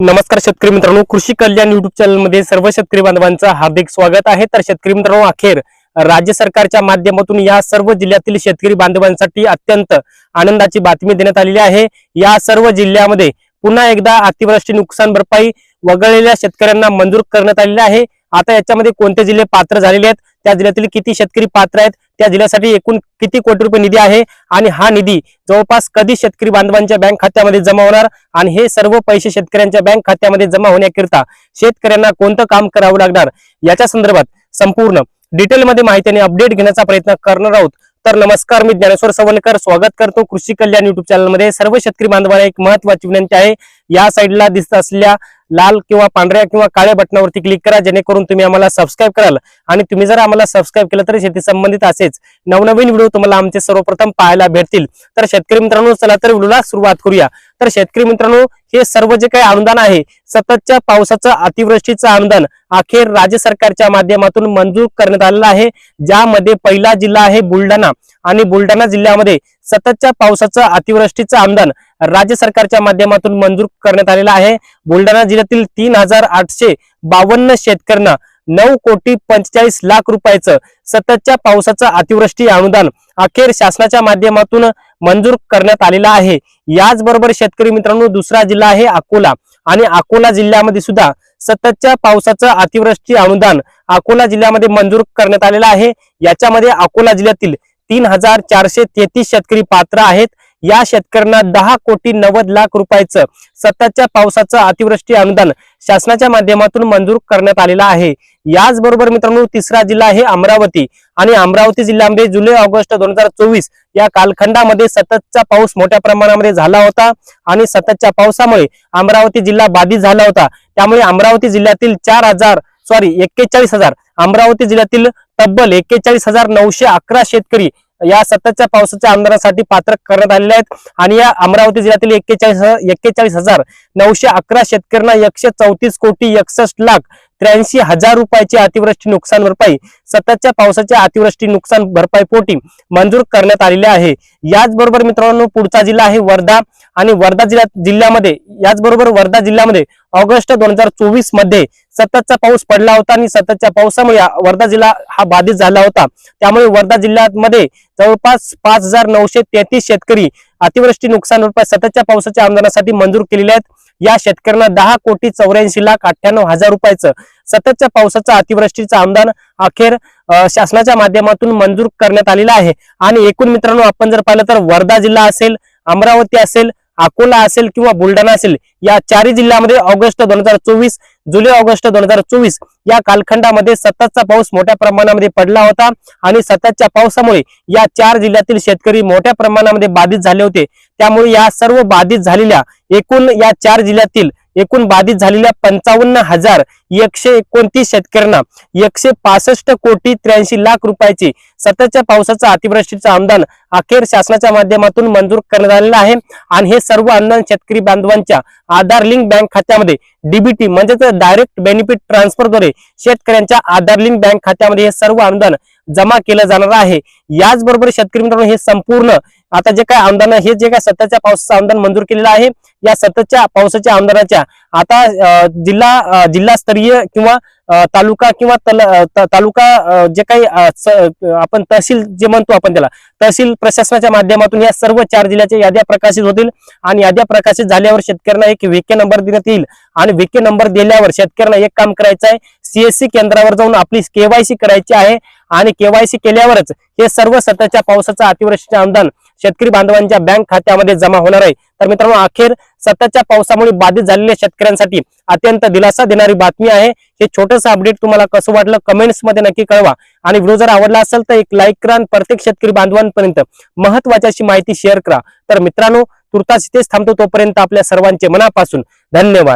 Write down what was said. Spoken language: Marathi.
नमस्कार शेतकरी मित्रांनो कृषी कल्याण युट्यूब चॅनलमध्ये सर्व शेतकरी बांधवांचं हार्दिक स्वागत आहे. तर शेतकरी मित्रांनो अखेर राज्य सरकारच्या माध्यमातून या सर्व जिल्ह्यातील शेतकरी बांधवांसाठी अत्यंत आनंदाची बातमी देण्यात आलेली आहे. या सर्व जिल्ह्यामध्ये पुन्हा एकदा अतिवृष्टी नुकसान भरपाई वगळलेल्या शेतकऱ्यांना मंजूर करण्यात आलेली आहे. आता याच्यामध्ये कोणते जिल्हे पात्र झालेले आहेत? त्या जिल्ह्यातील किती शेतकरी पात्र आहेत? त्या जिल्ह्यासाठी एकूण किती कोटी रुपये निधी आहे आणि हा निधी जवळपास कधी शेतकरी बांधवांच्या बँक खात्यामध्ये जमा होणार आणि हे सर्व पैसे शेतकऱ्यांच्या बँक खात्यामध्ये जमा होण्याकरिता शेतकऱ्यांना कोणतं काम करावं लागणार? याच्या संदर्भात संपूर्ण डिटेलमध्ये माहिती आणि अपडेट घेण्याचा प्रयत्न करणार आहोत. तर नमस्कार मी ज्ञानेश्वर सवलकर. स्वागत करतो कृषी कल्याण युट्यूब चॅनलमध्ये सर्व शेतकरी बांधवाला एक महत्वाची विनंती आहे. या साईडला दिसत असलेल्या लाल किंवा पांढऱ्या किंवा काळ्या बटनावरती क्लिक करा जेणेकरून तुम्ही आम्हाला सबस्क्राईब कराल. आणि तुम्ही जर आम्हाला सबस्क्राईब केलं तर शेती संबंधित असेच नवनवीन व्हिडिओ तुम्हाला आमचे सर्वप्रथम पाहायला भेटतील. तर शेतकरी मित्रांनो चला तर व्हिडिओला सुरुवात करूया. तर शेतकरी मित्रांनो हे सर्व जे काही अनुदान आहे सततच्या पावसाचं अतिवृष्टीचं अनुदान अखेर राज्य सरकारच्या माध्यमातून मंजूर करण्यात आलेलं आहे. ज्यामध्ये पहिला जिल्हा आहे बुलढाणा आणि बुलढाणा जिल्ह्यामध्ये सततच्या पावसाचं अतिवृष्टीचं अनुदान राज्य सरकारच्या माध्यमातून मंजूर करण्यात आलेलं आहे. बुलढाणा जिल्ह्यातील तीन हजार आठशे बावन्न शेतकऱ्यांना नऊ कोटी पंचेचाळीस लाख रुपयाचं सततच्या पावसाचं अतिवृष्टी अनुदान अखेर शासनाच्या माध्यमातून मंजूर करण्यात आलेलं आहे. याचबरोबर शेतकरी मित्रांनो दुसरा जिल्हा आहे अकोला. आणि अकोला जिल्ह्यामध्ये सुद्धा सततच्या पावसाचं अतिवृष्टी अनुदान अकोला जिल्ह्यामध्ये मंजूर करण्यात आलेलं आहे. याच्यामध्ये अकोला जिल्ह्यातील तीन हजार चारशे तेहतीस शेतकरी पात्र आहेत. या शेतकऱ्यांना दहा कोटी नव्वद लाख रुपयाचं सततच्या पावसाचं अतिवृष्टी अनुदान शासनाच्या माध्यमातून मंजूर करण्यात आलेलं आहे. याचबरोबर मित्रांनो तिसरा जिल्हा आहे अमरावती. आणि अमरावती जिल्ह्यामध्ये जुलै ऑगस्ट दोन हजार चोवीस या कालखंडामध्ये सततचा पाऊस मोठ्या प्रमाणामध्ये झाला होता. आणि सततच्या पावसामुळे अमरावती जिल्हा बाधित झाला होता. त्यामुळे अमरावती जिल्ह्यातील चार हजार सॉरी एक्केचाळीस हजार अमरावती जिल्ह्यातील तब्बल एक्केचाळीस हजार नऊशे अकरा शेतकरी या सततच्या पावसाच्या आमदारासाठी पात्र करण्यात आलेले आहेत. आणि या अमरावती जिल्ह्यातील एक्केचाळीस एक्केचाळीस हजार नऊशे अकरा शेतकऱ्यांना एकशे चौतीस कोटी एकसष्ट लाख त्र्याऐंशी हजार रुपयाची अतिवृष्टी नुकसान भरपाई सततच्या पावसाच्या अतिवृष्टी नुकसान भरपाई पोटी मंजूर करण्यात आलेले आहे. याचबरोबर मित्रांनो पुढचा जिल्हा आहे वर्धा आणि वर्धा जिल्ह्यात जिल्ह्यामध्ये याचबरोबर वर्धा जिल्ह्यामध्ये ऑगस्ट दोन हजार चोवीसमध्ये सततचा पाऊस पडला होता आणि सततच्या पावसामुळे वर्धा जिल्हा हा बाधित झाला होता. त्यामुळे वर्धा जिल्ह्यामध्ये जवळपास पाच हजार नऊशे तेहतीस शेतकरी अतिवृष्टी नुकसान रुपये सततच्या पावसाच्या आमदारासाठी मंजूर केलेले आहेत. या शेतकऱ्यांना दहा कोटी चौऱ्याऐंशी लाख अठ्ठ्याण्णव हजार रुपयाचं सततच्या पावसाचा अतिवृष्टीचं आमदान अखेर शासनाच्या माध्यमातून मंजूर करण्यात आलेलं आहे. आणि एकूण मित्रांनो आपण जर पाहिलं तर वर्धा जिल्हा असेल अमरावती असेल अकोला असेल किंवा बुलढाणा असेल या चारही जिल्ह्यामध्ये ऑगस्ट दोन हजार चोवीस जुलै ऑगस्ट दोन हजार चोवीस या कालखंडामध्ये सततचा पाऊस मोठ्या प्रमाणामध्ये पडला होता आणि सततच्या पावसामुळे या चार जिल्ह्यातील शेतकरी मोठ्या प्रमाणामध्ये बाधित झाले होते. त्यामुळे या सर्व बाधित झालेल्या एकूण या चार जिल्ह्यातील एकूण बाधित झालेल्या पंचावन्न हजार एकशे एकोणतीस शेतकऱ्यांना एकशे पासष्ट कोटी त्र्याऐंशी लाख रुपयाची सततच्या पावसाचं अतिवृष्टीचं अनुदान अखेर शासनाच्या माध्यमातून मंजूर करण्यात आलेलं आहे. आणि हे सर्व अनुदान शेतकरी बांधवांच्या आधार लिंक बँक खात्यामध्ये डीबीटी म्हणजेच डायरेक्ट बेनिफिट ट्रान्सफरद्वारे शेतकऱ्यांच्या आधार लिंक बँक खात्यामध्ये हे सर्व अनुदान जमा केलं जाणार आहे. याचबरोबर शेतकरी मित्रांनो हे संपूर्ण आता जे काय अनुदान हे जे काय सततच्या पावसाचं अनुदान मंजूर केलेलं आहे या सततच्या पावसाच्या आमदानाच्या आता जिल्हा जिल्हास्तरीय किंवा तालुका किंवा तल- त- तालुका जे काही आपण तहसील जे म्हणतो आपण त्याला तहसील प्रशासनाच्या माध्यमातून या सर्व चार जिल्ह्याच्या याद्या प्रकाशित होतील आणि याद्या प्रकाशित झाल्यावर शेतकऱ्यांना एक वेके नंबर देण्यात येईल. आणि वेके नंबर दिल्यावर शेतकऱ्यांना एक काम करायचं आहे सीएससी केंद्रावर जाऊन आपली केवायसी करायची आहे आणि केवायसी केल्यावरच हे सर्व सततच्या पावसाचं अतिवृष्टीचे आमदान शेतकरी बांधवांच्या बँक खात्यामध्ये जमा होणार आहे. तर मित्रांनो अखेर सततच्या पावसामुळे बाधित झालेल्या शेतकऱ्यांसाठी अत्यंत दिलासा देणारी बातमी आहे. हे छोटंसं अपडेट तुम्हाला कसं वाटलं कमेंट्समध्ये नक्की कळवा. आणि व्हिडिओ जर आवडला असेल तर एक लाईक करा आणि प्रत्येक शेतकरी बांधवांपर्यंत महत्वाची अशी माहिती शेअर करा. तर मित्रांनो तुर्तास इथेच थांबतो तोपर्यंत आपल्या सर्वांचे मनापासून धन्यवाद.